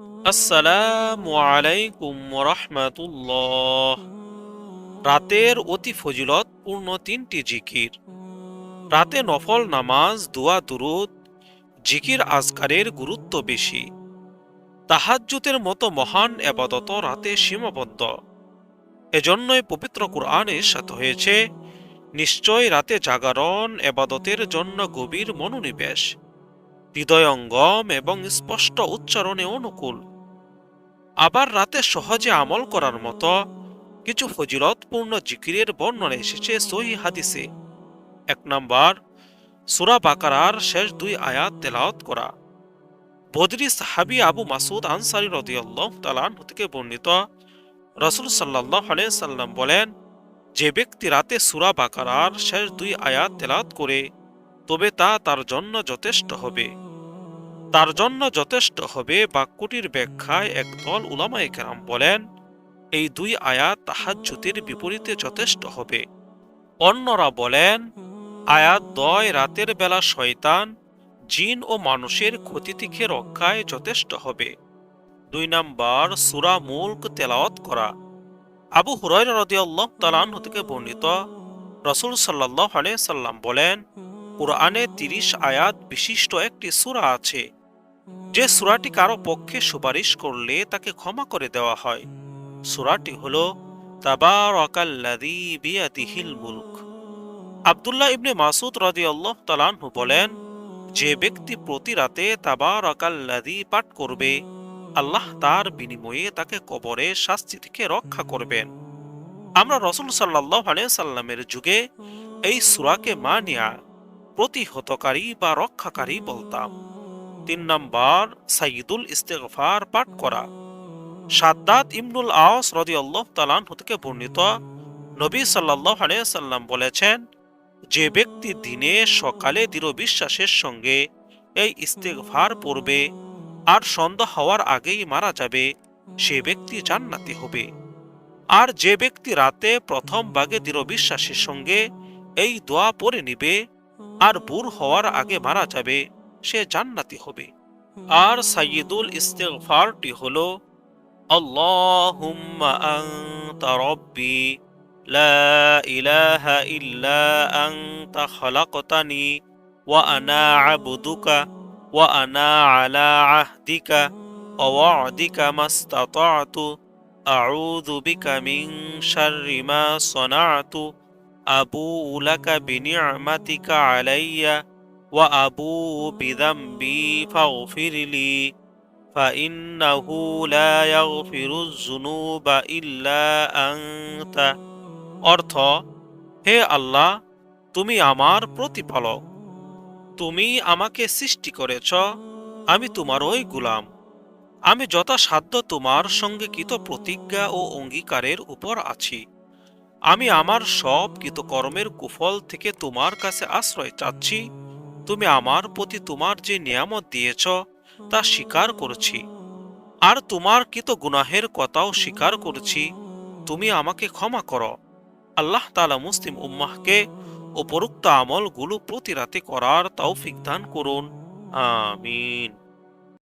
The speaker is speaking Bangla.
আসসালামু আলাইকুম রহমাতুল্লাহ রাতের অতি ফজিলতপূর্ণ তিনটি জিকির। রাতে নফল নামাজ, দোয়া, দুরুদ, জিকির আজকারের গুরুত্ব বেশি। তাহাজ্জুতের মতো মহান এবাদত রাতে সীমাবদ্ধ। এজন্যই পবিত্র কোরআনে সাথে হয়েছে, নিশ্চয় রাতে জাগরণ এবাদতের জন্য গভীর মনোনিবেশ। হৃদয়ঙ্গম এবং স্পষ্ট উচ্চারণে অনুকূল। আবার রাতে সহজে আমল করার মতো কিছু ফজিলতপূর্ণ জিকিরের বর্ণনা এসেছে সহি হাদিসে। এক নম্বর, সুরা বাকারার শেষ দুই আয়াত তেলাওয়াত করা। বদরি সাহাবি আবু মাসুদ আনসারি রদিয়াল্লাহ তালান থেকে বর্ণিত রসুল সাল্লাহ সাল্লাম বলেন, যে ব্যক্তি রাতে সুরা বাকারার শেষ দুই আয়াত তেলাওয়াত করে তবে তা তার জন্য যথেষ্ট হবে। তার জন্য যথেষ্ট হবে বাক্যটির ব্যাখ্যায় একদল উলামায়ে কেরাম বলেন, এই দুই আয়াত তাহাজ্জুদের বিপরীতে যথেষ্ট হবে। অন্যরা বলেন, আয়াত দয় রাতের বেলা শয়তান, জিন ও মানুষের ক্ষতি থেকে রক্ষায় যথেষ্ট হবে। দুই নাম্বার, সুরা মুল্ক তেলাওয়াত করা। আবু হুরাই রদিয়াল্লাহ তালান থেকে বর্ণিত রসুল সাল্লাহ সাল্লাম বলেন, কোরআনে তিরিশ আয়াত বিশিষ্ট একটি সূরা আছে। যে সূরাটি কারও পক্ষে সুপারিশ করলে তাকে ক্ষমা করে দেওয়া হয়। সুরাটি হল মুলক। আব্দুল্লাহ ইবনে মাসুদ রাদিয়াল্লাহু তাআলাহু বলেন, যে ব্যক্তি প্রতি রাতে তাবারাকাল্লাযী পাঠ করবে, আল্লাহ তার বিনিময়ে তাকে কবরে শাস্তি থেকে রক্ষা করবেন। আমরা রসুল সাল্লাহ সাল্লামের যুগে এই সুরাকে মানিয়া প্রতিহতকারী বা রক্ষাকারী বলতাম। তিন নম্বর সাইদুল ইস্তেগফার পাঠ করা। সাদ্দাত ইমনুল আওস রদি আল্লাহ তালান থেকে বর্ণিত নবী সাল্লাহ সাল্লাম বলেছেন, যে ব্যক্তি দিনে সকালে দৃঢ় বিশ্বাসের সঙ্গে এই ইস্তেগফার পড়বে আর সন্ধ্যা হওয়ার আগেই মারা যাবে, সে ব্যক্তি জান্নাতি হবে। আর যে ব্যক্তি রাতে প্রথম ভাগে দৃঢ় বিশ্বাসের সঙ্গে এই দোয়া পরে নিবে, আর বুর হওয়ার আগে মারা যাবে, সে জান্নাতি হবে। আর সাইয়দুল ইস্তেগফারটি হল, আল্লাহুম্মা আনতা রব্বি, লা ইলাহা ইল্লা আনতা খালাকতানি, ওয়া আনা আবুদুকা, ওয়া আনা আলা আহদিকা ওয়া ওয়া'দিকা মাস্তাতা'তু আউযু বিকা মিন শাররি মা সানা'তু أبوء لك بنعمتك علي وأبوء بذنبي فاغفر لي فإنه لا يغفر الذنوب إلا أنت অর্থ হে আল্লাহ তুমি আমার প্রতিপালক তুমি আমাকে সৃষ্টি করেছ আমি তোমারই গুলাম আমি যথাসাধ্য তোমার সঙ্গে কৃত প্রতিজ্ঞা ও অঙ্গীকারের উপর আছি। আমি আমার সব কৃতকর্মের কুফল থেকে তোমার কাছে আশ্রয় চাচ্ছি। তুমি আমার প্রতি তোমার যে নিয়ামত দিয়েছ, তা স্বীকার করছি। আর তোমার কৃত গুনাহের কথাও স্বীকার করছি। তুমি আমাকে ক্ষমা করো। আল্লাহ তালা মুসলিম উম্মাহকে উপরোক্ত আমলগুলো প্রতি রাতে করার তৌফিক দান করুন। আমিন।